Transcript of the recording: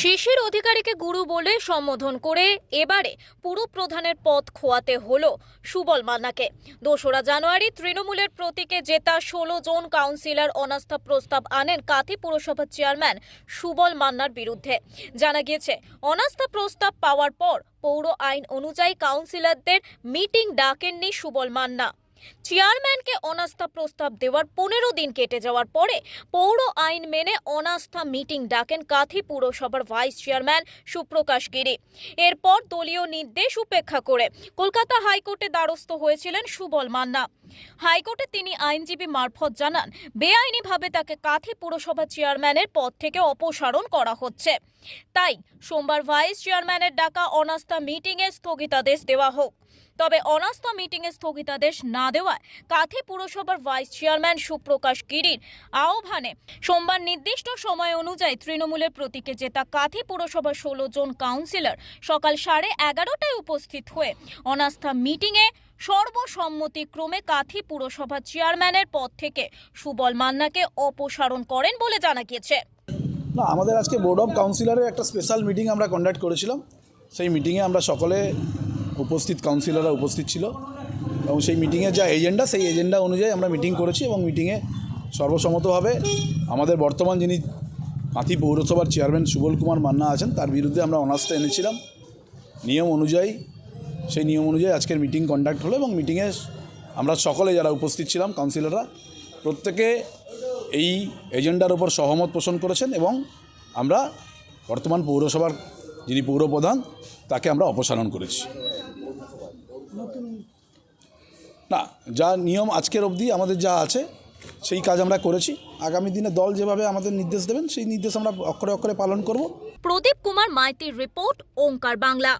শিশির অধিকারীকে গুরু বলে সম্বোধন করে এবারে পুরো প্রধানের পদ খোয়াতে হলো সুবল মান্নাকে। দোসরা জানুয়ারি তৃণমূলের প্রতীকে জেতা ষোলো জন কাউন্সিলর অনাস্থা প্রস্তাব আনেন কাথি পুরসভার চেয়ারম্যান সুবল মান্নার বিরুদ্ধে। জানা গিয়েছে, অনাস্থা প্রস্তাব পাওয়ার পর পৌর আইন অনুযায়ী কাউন্সিলরদের মিটিং ডাকেননি সুবল মান্না। চেয়ারম্যানকে অনাস্থা প্রস্তাব দেওয়ার পনেরো দিন কেটে যাওয়ার পরে পৌর আইন মেনে অনাস্থা মিটিং ডাকেন কাথি পুরসভার ভাইস চেয়ারম্যান সুপ্রকাশ গিরি। এরপর দলীয় নির্দেশ উপেক্ষা করে কলকাতা হাইকোর্টে দ্বারস্থ হয়েছিলেন সুবল মান্না। হাইকোর্টে তিনি আইনজীবী মারফত জানান, বেআইনিভাবে তাকে কাথি পুরসভা চেয়ারম্যানের পদ থেকে অপসারণ করা হচ্ছে। তাই সোমবার ভাইস চেয়ারম্যানের ডাকা অনাস্থা মিটিংয়ে স্থগিতাদেশ দেওয়া হোক। তবে অনাস্থা মিটিংয়ে স্থগিতাদেশ না দেওয়ায় কাথি পুরসভার ভাইস চেয়ারম্যান সুপ্রকাশ গিরির আহ্বানে সোমবার নির্দিষ্ট সময় অনুযায়ী তৃণমূলের প্রতীকে জেতা কাথি পুরসভার ষোলো জন কাউন্সিলর সকাল সাড়ে এগারোটায় উপস্থিত হয়ে অনাস্থা মিটিংয়ে সর্বসম্মতিক্রমে কাথি পুরসভা চেয়ারম্যানের পদ থেকে সুবল মান্নাকে অপসারণ করেন বলে জানা গিয়েছে। না, আমাদের আজকে বোর্ড অফ কাউন্সিলরের একটা স্পেশাল মিটিং আমরা কন্ডাক্ট করেছিলাম। সেই মিটিংয়ে আমরা সকলে উপস্থিত কাউন্সিলররা উপস্থিত ছিল এবং সেই মিটিংয়ের যা এজেন্ডা সেই এজেন্ডা অনুযায়ী আমরা মিটিং করেছি এবং মিটিংয়ে সর্বসম্মতভাবে আমাদের বর্তমান যিনি কাঁথি পৌরসভার চেয়ারম্যান সুবল কুমার মান্না আছেন, তার বিরুদ্ধে আমরা অনাস্থা এনেছিলাম। নিয়ম অনুযায়ী, সেই নিয়ম অনুযায়ী আজকের মিটিং কন্ডাক্ট হলো এবং মিটিংয়ে আমরা সকলে যারা উপস্থিত ছিলাম কাউন্সিলররা প্রত্যেকে এই এজেন্ডার ওপর সহমত পোষণ করেছেন এবং আমরা বর্তমান পৌরসভার যিনি পৌরপ্রধান, তাকে আমরা অপসারণ করেছি। না, যা নিয়ম আজকের অবধি আমাদের যা আছে, সেই কাজ আমরা করেছি। আগামী দিনে দল যেভাবে আমাদের নির্দেশ দেবেন, সেই নির্দেশ আমরা অক্ষরে অক্ষরে পালন করব। প্রদীপ কুমার মাইতির রিপোর্ট, ওঙ্কার বাংলা।